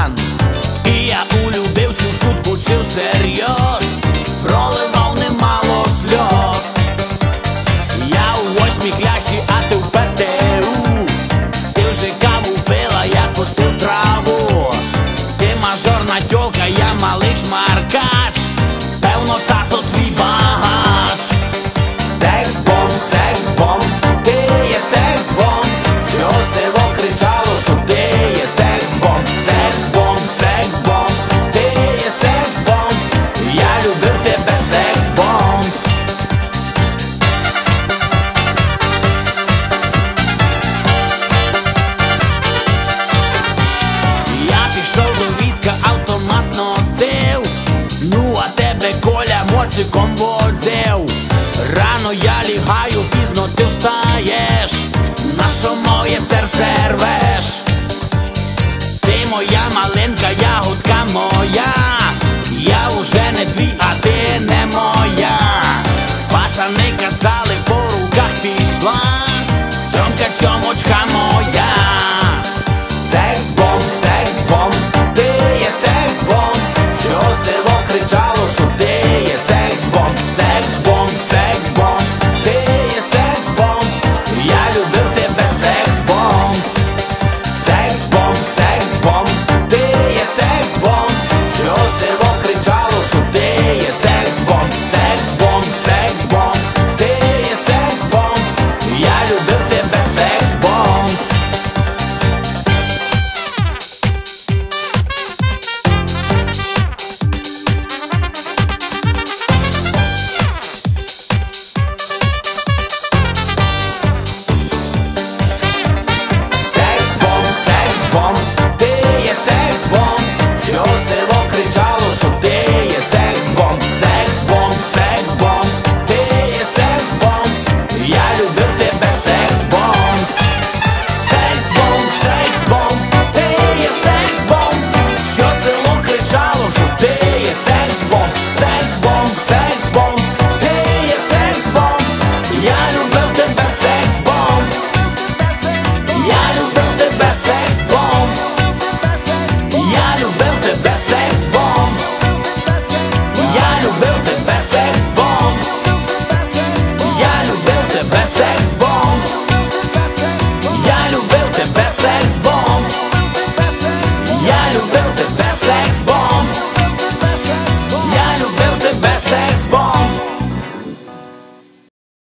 капітан. І я улюбився в шутку чи всерйоз. Пролив bate com você.